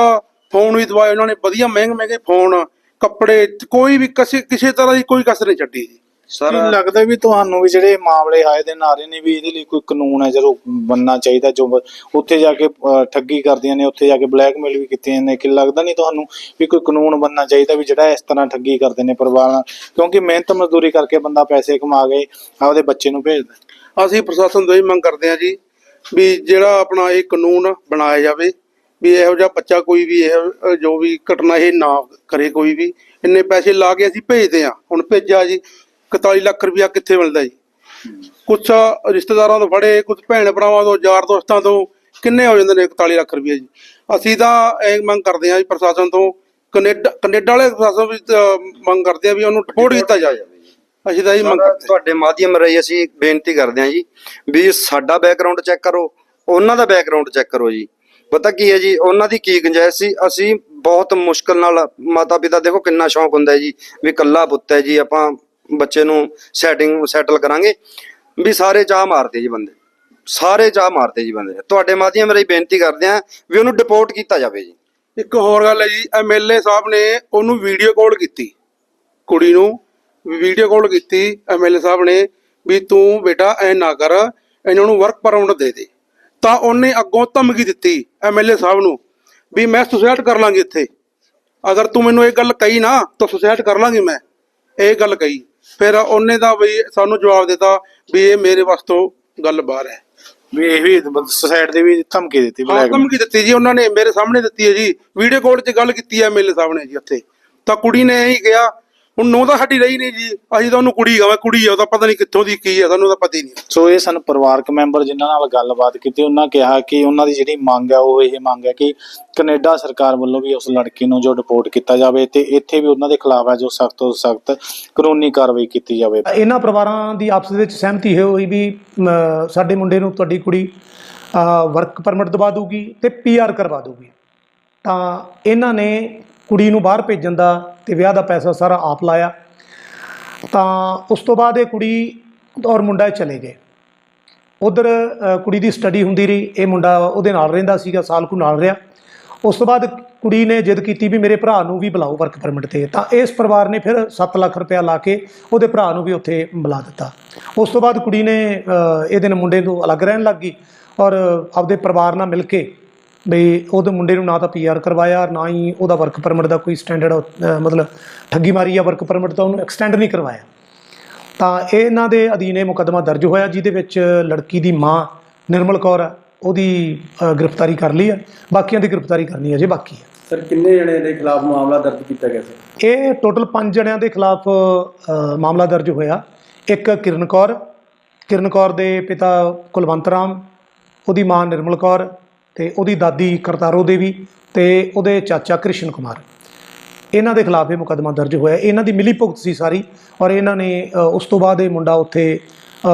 ਫੋਨ ਵੀ ਦਵਾਏ ਉਹਨਾਂ ਨੇ ਵਧੀਆ ਮਹਿੰਗੇ ਮਹਿੰਗੇ ਫੋਨ ਕੱਪੜੇ ਕੋਈ ਵੀ ਕਿਸੇ ਕਿਸੇ ਤਰ੍ਹਾਂ ਦੀ ਕੋਈ ਕਸਰ ਨਹੀਂ ਛੱਡੀ ਜੀ। ਸਰ ਲੱਗਦਾ ਵੀ ਤੁਹਾਨੂੰ ਵੀ ਜਿਹੜੇ ਮਾਮਲੇ ਆਏ ਦਿਨ ਆ ਰਹੇ ਨੇ ਵੀ ਇਹਦੇ ਲਈ ਕੋਈ ਕਾਨੂੰਨ ਹੈ ਜਦੋਂ ਬੰਨਣਾ ਚਾਹੀਦਾ ਜੋ ਬ- ਉੱਥੇ ਜਾ ਕੇ ਅਹ, ਠੱਗੀ ਕਰਦੀਆਂ ਨੇ ਉੱਥੇ ਜਾ ਕੇ ਬਲੈਕਮੇਲ ਵੀ ਕੀਤੀਆਂ ਨੇ। ਕਿ ਲੱਗਦਾ ਨਹੀਂ ਤੁਹਾਨੂੰ ਵੀ ਕੋਈ ਕਾਨੂੰਨ ਬੰਨਣਾ ਚਾਹੀਦਾ ਵੀ ਜਿਹੜਾ ਇਸ ਤਰ੍ਹਾਂ ਠੱਗੀ ਕਰਦੇ ਨੇ ਪਰਿਵਾਰ ਨਾਲ? ਕਿਉਂਕਿ ਮਿਹਨਤ ਮਜ਼ਦੂਰੀ ਕਰਕੇ ਬੰਦਾ ਪੈਸੇ ਕਮਾ ਕੇ ਆਪਦੇ ਬੱਚੇ ਨੂੰ ਭੇਜਦਾ। ਅਸੀਂ ਪ੍ਰਸ਼ਾਸਨ ਤੋਂ ਇਹ ਮੰਗ ਕਰਦੇ ਹਾਂ ਜੀ ਵੀ ਜਿਹੜਾ ਆਪਣਾ ਇਹ ਕਾਨੂੰਨ ਬਣਾਇਆ ਜਾਵੇ ਵੀ ਇਹੋ ਜਿਹਾ ਬੱਚਾ ਕੋਈ ਵੀ ਇਹ ਜੋ ਵੀ ਘਟਨਾ ਇਹ ਨਾ ਕਰੇ ਕੋਈ ਵੀ ਇੰਨੇ ਪੈਸੇ ਲਾ ਕੇ ਅਸੀਂ ਭੇਜਦੇ ਹਾਂ। ਹੁਣ ਭੇਜਿਆ ਜੀ 41 ਲੱਖ ਰੁਪਇਆ ਕਿੱਥੇ ਮਿਲਦਾ ਜੀ? ਕੁਛ ਰਿਸ਼ਤੇਦਾਰਾਂ ਤੋਂ ਫੜੇ ਕੁਝ ਭੈਣ ਭਰਾਵਾਂ ਤੋਂ ਯਾਰ ਦੋਸਤਾਂ ਤੋਂ ਕਿੰਨੇ ਹੋ ਜਾਂਦੇ ਨੇ 41 ਲੱਖ ਰੁਪਇਆ ਜੀ? ਅਸੀਂ ਤਾਂ ਇਹ ਮੰਗ ਕਰਦੇ ਹਾਂ ਜੀ ਪ੍ਰਸ਼ਾਸਨ ਤੋਂ ਕੈਨੇਡਾ ਕੈਨੇਡਾ ਵਾਲੇ ਪ੍ਰਸ਼ਾਸਨ ਵੀ ਮੰਗ ਕਰਦੇ ਆ ਵੀ ਉਹਨੂੰ ਡਿਪੋਰਟ ਕੀਤਾ ਜਾਏ ਅਸੀਂ ਤਾਂ ਇਹ ਮੰਗ। ਤੁਹਾਡੇ ਮਾਧਿਅਮ ਰਾਹੀਂ ਅਸੀਂ ਬੇਨਤੀ ਕਰਦੇ ਹਾਂ ਜੀ ਵੀ ਸਾਡਾ ਬੈਕਗ੍ਰਾਉਂਡ ਚੈੱਕ ਕਰੋ ਉਹਨਾਂ ਦਾ ਬੈਕਗ੍ਰਾਉਂਡ ਚੈੱਕ ਕਰੋ ਜੀ। ਪਤਾ ਕੀ ਹੈ ਜੀ, ਉਹਨਾਂ ਦੀ ਕੀ ਗੁੰਜਾਇਸ਼ ਸੀ? ਅਸੀਂ ਬਹੁਤ ਮੁਸ਼ਕਲ ਨਾਲ ਮਾਤਾ ਪਿਤਾ ਦੇਖੋ ਕਿੰਨਾ ਸ਼ੌਂਕ ਹੁੰਦਾ ਹੈ ਜੀ, ਵੀ ਕੱਲਾ ਪੁੱਤ ਹੈ ਜੀ, ਆਪਾਂ ਬੱਚੇ ਨੂੰ ਸੈਟਿੰਗ ਸੈਟਲ ਕਰਾਂਗੇ। ਵੀ ਸਾਰੇ ਚਾਹ ਮਾਰਦੇ ਜੀ ਬੰਦੇ, ਸਾਰੇ ਚਾਹ ਮਾਰਦੇ ਜੀ ਬੰਦੇ। ਤੁਹਾਡੇ ਮਾਧਿਅਮ ਰਾਹੀਂ ਬੇਨਤੀ ਕਰਦੇ ਹਾਂ ਵੀ ਉਹਨੂੰ ਡਿਪੋਰਟ ਕੀਤਾ ਜਾਵੇ ਜੀ। ਇੱਕ ਹੋਰ ਗੱਲ ਹੈ ਜੀ ਐਮਐਲਏ ਸਾਹਿਬ ਨੇ ਉਹਨੂੰ ਵੀਡੀਓ ਕਾਲ ਕੀਤੀ, ਕੁੜੀ ਨੂੰ ਵੀਡੀਓ ਕਾਲ ਕੀਤੀ ਐਮਐਲਏ ਸਾਹਿਬ ਨੇ ਵੀ ਤੂੰ ਬੇਟਾ ਐ ਨਾ ਕਰ, ਇਹਨਾਂ ਨੂੰ ਵਰਕ ਪਰਮਿਟ ਦੇ ਦੇ। ਤਾਂ ਉਹਨੇ ਅੱਗੋਂ ਧਮਕੀ ਦਿੱਤੀ ਐਮਐਲਏ ਸਾਹਿਬ ਨੂੰ ਵੀ ਮੈਂ ਸੁਸਾਇਡ ਕਰ ਲਾਂਗੀ ਇੱਥੇ। ਅਗਰ ਤੂੰ ਮੈਨੂੰ ਇਹ ਗੱਲ ਕਹੀ ਨਾ ਤਾਂ ਸੁਸਾਇਡ ਕਰ ਲਾਂਗੀ ਮੈਂ। ਇਹ ਗੱਲ ਕਹੀ। ਫਿਰ ਉਹਨੇ ਤਾਂ ਵੀ ਸਾਨੂੰ ਜਵਾਬ ਦਿੱਤਾ ਵੀ ਇਹ ਮੇਰੇ ਵਾਸਤੋਂ ਗੱਲ ਬਾਹਰ ਹੈ। ਵੀ ਇਹ ਵੀ ਸੁਸਾਇਡ ਦੀ ਵੀ ਧਮਕੀ ਦਿੱਤੀ blackmail। ਧਮਕੀ ਦਿੱਤੀ ਜੀ ਉਹਨਾਂ ਨੇ ਮੇਰੇ ਸਾਹਮਣੇ ਦਿੱਤੀ ਹੈ ਜੀ। ਵੀਡੀਓ ਕਾਲ 'ਚ ਗੱਲ ਕੀਤੀ ਹੈ ਮੇਲੇ ਸਾਹਮਣੇ ਜੀ ਉੱਥੇ। ਤਾਂ ਕੁੜੀ ਨੇ ਇਹੀ ਕਿਹਾ ਹੁਣ ਨੋ ਤਾਂ ਸਾਡੀ ਰਹੀ ਨਹੀਂ ਜੀ। ਅਸੀਂ ਤਾਂ ਉਹਨੂੰ ਕੁੜੀ ਕਹਾਂ ਕੁੜੀ ਆ ਉਹਦਾ ਪਤਾ ਨਹੀਂ ਕਿੱਥੋਂ ਦੀ ਕੀ ਹੈ ਸਾਨੂੰ ਤਾਂ ਪਤਾ ਹੀ ਨਹੀਂ। ਸੋ ਇਹ ਸਨ ਪਰਿਵਾਰਕ ਮੈਂਬਰ ਜਿਨ੍ਹਾਂ ਨਾਲ ਗੱਲਬਾਤ ਕੀਤੀ ਉਹਨਾਂ ਕਿਹਾ ਕਿ ਉਹਨਾਂ ਦੀ ਜਿਹੜੀ ਮੰਗ ਹੈ ਉਹ ਇਹ ਮੰਗ ਹੈ ਕਿ ਕੈਨੇਡਾ ਸਰਕਾਰ ਵੱਲੋਂ ਵੀ ਉਸ ਲੜਕੀ ਨੂੰ ਜੋ ਡਿਪੋਰਟ ਕੀਤਾ ਜਾਵੇ ਤੇ ਇੱਥੇ ਵੀ ਉਹਨਾਂ ਦੇ ਖਿਲਾਫ ਹੈ ਜੋ ਸਖਤ ਤੋਂ ਸਖਤ ਕਾਨੂੰਨੀ ਕਾਰਵਾਈ ਕੀਤੀ ਜਾਵੇ। ਇਹਨਾਂ ਪਰਿਵਾਰਾਂ ਦੀ ਆਪਸ ਵਿੱਚ ਸਹਿਮਤੀ ਇਹ ਹੋਈ ਵੀ ਸਾਡੇ ਮੁੰਡੇ ਨੂੰ ਤੁਹਾਡੀ ਕੁੜੀ ਵਰਕ ਪਰਮਿਟ ਦਵਾ ਦੂਗੀ ਤੇ ਪੀਆਰ ਕਰਵਾ ਦੂਗੀ ਤਾਂ ਇਹਨਾਂ ਨੇ ਕੁੜੀ ਨੂੰ ਬਾਹਰ ਭੇਜਣ ਦਾ ਤੇ ਵਿਆਹ ਦਾ ਪੈਸਾ ਸਾਰਾ ਆਪ ਲਾਇਆ। ਤਾਂ ਉਸ ਤੋਂ ਬਾਅਦ ਇਹ ਕੁੜੀ ਔਰ ਮੁੰਡਾ ਚਲੇ ਗਏ। ਉਧਰ ਕੁੜੀ ਦੀ ਸਟੱਡੀ ਹੁੰਦੀ ਰਹੀ। ਇਹ ਮੁੰਡਾ ਉਹਦੇ ਨਾਲ ਰਹਿੰਦਾ ਸੀਗਾ ਸਾਲ ਕੁ ਨਾਲ ਰਿਹਾ। ਉਸ ਤੋਂ ਬਾਅਦ ਕੁੜੀ ਨੇ ਜਿੱਦ ਕੀਤੀ ਵੀ ਮੇਰੇ ਭਰਾ ਨੂੰ ਵੀ ਬੁਲਾਓ ਵਰਕ ਪਰਮਿਟ ਤੇ। ਤਾਂ ਇਸ ਪਰਿਵਾਰ ਨੇ ਫਿਰ 7 ਲੱਖ ਰੁਪਇਆ ਲਾ ਕੇ ਉਹਦੇ ਭਰਾ ਨੂੰ ਵੀ ਉੱਥੇ ਬੁਲਾ ਦਿੱਤਾ। ਉਸ ਤੋਂ ਬਾਅਦ ਕੁੜੀ ਨੇ ਅ, ਇਹਦੇ ਨਾਲ ਮੁੰਡੇ ਤੋਂ ਅਲੱਗ ਰਹਿਣ ਲੱਗ ਗਈ ਔਰ ਆਪਦੇ ਪਰਿਵਾਰ ਨਾਲ ਮਿਲ ਕੇ ਬਈ ਉਹਦੇ ਮੁੰਡੇ ਨੂੰ ਨਾ ਤਾਂ ਪੀਆਰ ਕਰਵਾਇਆ ਨਾ ਹੀ ਉਹਦਾ ਵਰਕ ਪਰਮਿਟ ਦਾ ਕੋਈ ਸਟੈਂਡਰਡ ਮਤਲਬ ਠੱਗੀ ਮਾਰੀ ਆ ਵਰਕ ਪਰਮਿਟ ਤਾਂ ਉਹਨੂੰ ਐਕਸਟੈਂਡ ਨਹੀਂ ਕਰਵਾਇਆ। ਤਾਂ ਇਹ ਇਹਨਾਂ ਦੇ ਅਧੀਨ ਇਹ ਮੁਕੱਦਮਾ ਦਰਜ ਹੋਇਆ ਜਿਹਦੇ ਵਿੱਚ ਲੜਕੀ ਦੀ ਮਾਂ ਨਿਰਮਲ ਕੌਰ ਹੈ ਉਹਦੀ ਗ੍ਰਿਫਤਾਰੀ ਕਰ ਲਈ ਹੈ ਬਾਕੀਆਂ ਦੀ ਗ੍ਰਿਫਤਾਰੀ ਕਰਨੀ ਅਜੇ ਬਾਕੀ ਹੈ ਸਰ ਕਿੰਨੇ ਜਣੇ ਦੇ ਖਿਲਾਫ ਮਾਮਲਾ ਦਰਜ ਕੀਤਾ ਗਿਆ ਸੀ? ਇਹ ਟੋਟਲ 5 ਜਣਿਆਂ ਦੇ ਖਿਲਾਫ ਮਾਮਲਾ ਦਰਜ ਹੋਇਆ। ਇੱਕ ਕਿਰਨ ਕੌਰ ਕਿਰਨ ਕੌਰ ਦੇ ਪਿਤਾ ਕੁਲਵੰਤ ਰਾਮ ਉਹਦੀ ਮਾਂ ਨਿਰਮਲ ਕੌਰ ਤੇ ਉਹਦੀ ਦਾਦੀ ਕਰਤਾਰੋ ਦੇਵੀ ਤੇ ਉਹਦੇ ਚਾਚਾ ਕ੍ਰਿਸ਼ਨ ਕੁਮਾਰ। ਇਹਨਾਂ ਦੇ ਖਿਲਾਫ ਇਹ ਮੁਕੱਦਮਾ ਦਰਜ ਹੋਇਆ। ਇਹਨਾਂ ਦੀ ਮਿਲੀ ਭੁਗਤ ਸੀ ਸਾਰੀ ਔਰ ਇਹਨਾਂ ਨੇ ਉਸ ਤੋਂ ਬਾਅਦ ਇਹ ਮੁੰਡਾ ਉੱਥੇ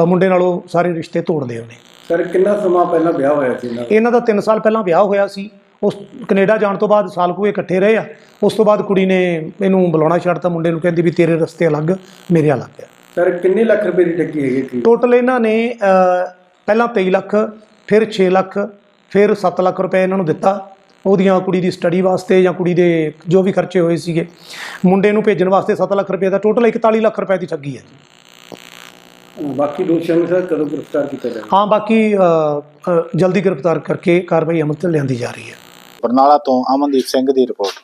ਮੁੰਡੇ ਨਾਲੋਂ ਸਾਰੇ ਰਿਸ਼ਤੇ ਤੋੜ ਲਏ ਉਹਨੇ। ਸਰ ਕਿੰਨਾ ਸਮਾਂ ਪਹਿਲਾਂ ਵਿਆਹ ਹੋਇਆ ਸੀ ਇਹਨਾਂ ਦਾ? ਇਹਨਾਂ ਦਾ 3 ਸਾਲ ਪਹਿਲਾਂ ਵਿਆਹ ਹੋਇਆ ਸੀ। ਉਸ ਕੈਨੇਡਾ ਜਾਣ ਤੋਂ ਬਾਅਦ ਸਾਲ ਕੁ ਇਹ ਇਕੱਠੇ ਰਹੇ ਆ। ਉਸ ਤੋਂ ਬਾਅਦ ਕੁੜੀ ਨੇ ਇਹਨੂੰ ਬੁਲਾਉਣਾ ਛੱਡਤਾ। ਮੁੰਡੇ ਨੂੰ ਕਹਿੰਦੀ ਵੀ ਤੇਰੇ ਰਸਤੇ ਅਲੱਗ ਮੇਰੇ ਅਲੱਗ ਆ। ਸਰ ਕਿੰਨੇ ਲੱਖ ਰੁਪਏ ਦੀ ਠੱਗੀ ਹੈਗੀ ਸੀ? ਟੋਟਲ ਇਹਨਾਂ ਨੇ ਪਹਿਲਾਂ 23 ਲੱਖ ਫਿਰ 6 ਲੱਖ ਫਿਰ 7 ਲੱਖ ਰੁਪਏ ਇਹਨਾਂ ਨੂੰ ਦਿੱਤਾ ਉਹਦੀਆਂ ਕੁੜੀ ਦੀ ਸਟੱਡੀ ਵਾਸਤੇ ਜਾਂ ਕੁੜੀ ਦੇ ਜੋ ਵੀ ਖਰਚੇ ਹੋਏ ਸੀਗੇ। ਮੁੰਡੇ ਨੂੰ ਭੇਜਣ ਵਾਸਤੇ 7 ਲੱਖ ਰੁਪਏ ਦਾ ਟੋਟਲ 41 ਲੱਖ ਰੁਪਏ ਦੀ ਠੱਗੀ ਹੈ ਬਾਕੀ ਦੋਸ਼ੀਆਂ ਨੂੰ ਸਰ ਕਦੋਂ ਗ੍ਰਿਫਤਾਰ ਕੀਤਾ ਜਾਵੇ ਹਾਂ ਬਾਕੀ ਜਲਦੀ ਗ੍ਰਿਫਤਾਰ ਕਰਕੇ ਕਾਰਵਾਈ ਅਮਲ ਤੇ ਲਿਆਂਦੀ ਜਾ ਰਹੀ ਹੈ। ਬਰਨਾਲਾ ਤੋਂ ਅਮਨਦੀਪ ਸਿੰਘ ਦੀ ਰਿਪੋਰਟ